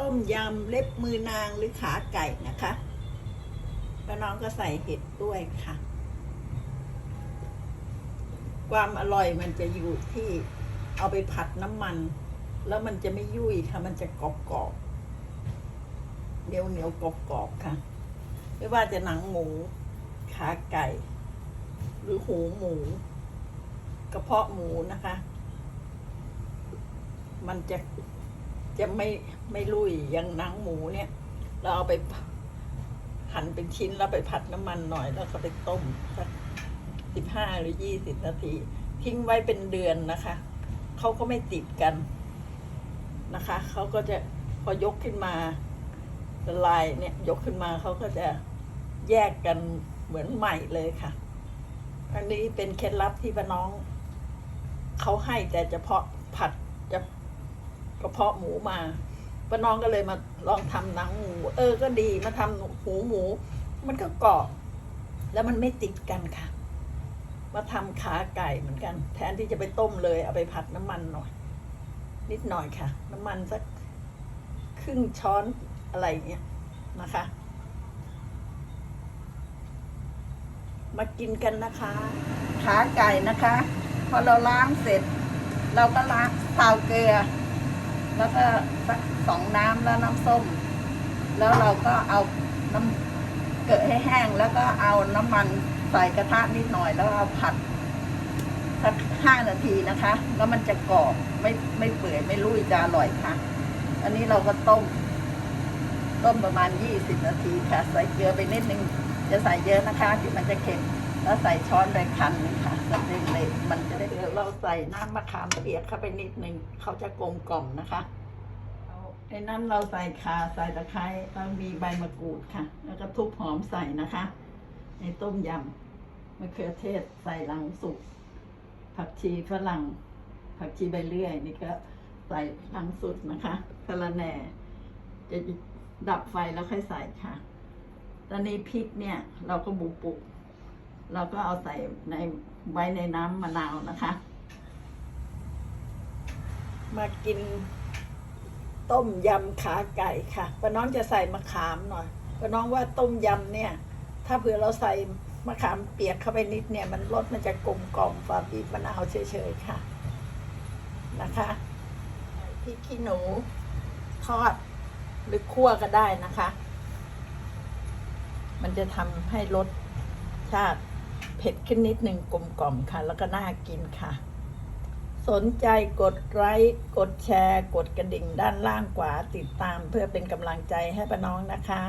ต้มยำเล็บมือนางหรือขาไก่นะคะป้าน้องก็ใส่เห็ดด้วยค่ะ ความอร่อยมันจะอยู่ที่เอาไปผัดน้ำมัน แล้วมันจะไม่ยุ่ยค่ะ มันจะกรอบกรอบๆเหนียวเหนียวๆกรอบกรอบๆค่ะ ไม่ว่าจะหนังหมู ขาไก่ หรือหูหมู กระเพาะหมูนะคะ มันจะ จะไม่ไม่ลุยอย่างหนังหมูเนี่ย เราเอาไปหั่นเป็นชิ้นแล้วไปผัดน้ำมันหน่อย แล้วก็ไปต้มสักสิบห้าหรือยี่สิบนาที ทิ้งไว้เป็นเดือนนะคะเขาก็ไม่ติดกันนะคะเขาก็จะพอยกขึ้นมาละลายเนี่ยยกขึ้นมาเขาก็จะแยกกันเหมือนใหม่เลยค่ะ อันนี้เป็นเคล็ดลับที่ป้าน้องเขาให้แต่เฉพาะผัดจะ กระเพาะหมูมาป้าน้องก็เลยมาลองทำหนังหมู เออก็ดีมาทำหูหมู มันก็กรอบแล้วมันไม่ติดกันค่ะ มาทำขาไก่เหมือนกัน แทนที่จะไปต้มเลย เอาไปผัดน้ำมันหน่อย นิดหน่อยค่ะ น้ำมันสักครึ่งช้อนอะไรเงี้ยนะคะ มากินกันนะคะ ขาไก่นะคะ พอเราล้างเสร็จ เราก็ล้างซาเกลือ แล้วก็สักสองน้ำแล้วน้ำส้ม แล้วเราก็เอาน้ำเกลือให้แห้ง แล้วก็เอาน้ำมันใส่กระทะนิดหน่อย แล้วเอาผัดสักห้านาทีนะคะ แล้วมันจะกรอบไม่ไม่เปื่อยไม่รุ่ยจะอร่อยค่ะ อันนี้เราก็ต้ม ต้มประมาณยี่สิบนาทีค่ะ ใส่เกลือไปนิดนึง จะใส่เยอะนะคะเดี๋ยวมันจะเค็มแล้วใส่ช้อนไปคันนึงค่ะสเต็มเลย มันจะได้เราใส่น้ำมะขามเปียกเข้าไปนิดนึงเขาจะกลมกล่อมนะคะเอาในนั้นเราใส่ขาใส่ตะไคร้แล้วมีใบมะกรูดค่ะ แล้วก็ทุบหอมใส่นะคะในต้มยำมะเขือเทศใส่หลังสุกผักชีฝรั่ง ผักชีใบเลื่อยนี่ก็ใส่หลังสุดนะคะสะระแหน่จะดับไฟแล้วค่อยใส่ค่ะตอนนี้พริกเนี่ยเราก็บุปุ เราก็เอาใส่ในไว้ในน้ำมะนาวนะคะ มากินต้มยำขาไก่ค่ะป้าน้องจะใส่มะขามหน่อยป้าน้องว่าต้มยำเนี่ย ถ้าเผื่อเราใส่มะขามเปียกเข้าไปนิดเนี่ย มันรสมันจะกลมกล่อมฝ่าบีบมะนาวเฉยๆค่ะ นะคะพริกขี้หนูทอดหรือคั่วก็ได้นะคะ มันจะทำให้รสชาติ เผ็ดขึ้นนิดหนึ่งกลมกล่อมค่ะ แล้วก็น่ากินค่ะ สนใจกดไลค์กดแชร์ กดกระดิ่งด้านล่างขวาติดตามเพื่อเป็นกำลังใจให้ป้าน้องนะคะ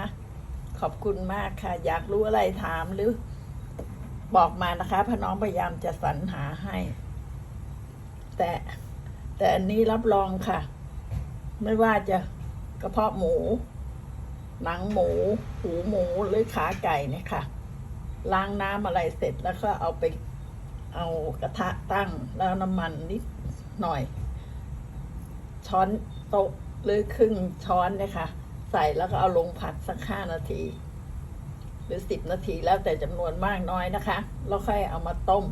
ขอบคุณมากค่ะ อยากรู้อะไรถามหรือ บอกมานะคะป้าน้องพยายามจะสรรหาให้ แต่แต่อันนี้รับรองค่ะ ไม่ว่าจะกระเพาะหมู หนังหมู หูหมูหรือขาไก่เนี่ยค่ะ ล้างน้ำอะไรเสร็จแล้วก็เอาไปเอากระทะตั้งแล้วน้ำมันนิดหน่อย ช้อนโต๊ะหรือครึ่งช้อนเนี่ยค่ะ ใส่แล้วก็เอาลงผัดสักห้านาที หรือสิบนาทีแล้วแต่จำนวนมากน้อยนะคะแล้วค่อยเอามาต้ม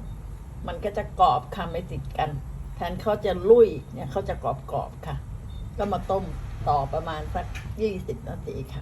มันก็จะกรอบค่ะไม่ติดกัน แทนเขาจะลุยเนี่ยเขาจะกรอบๆค่ะ ก็มาต้มต่อประมาณสักยี่สิบนาทีค่ะ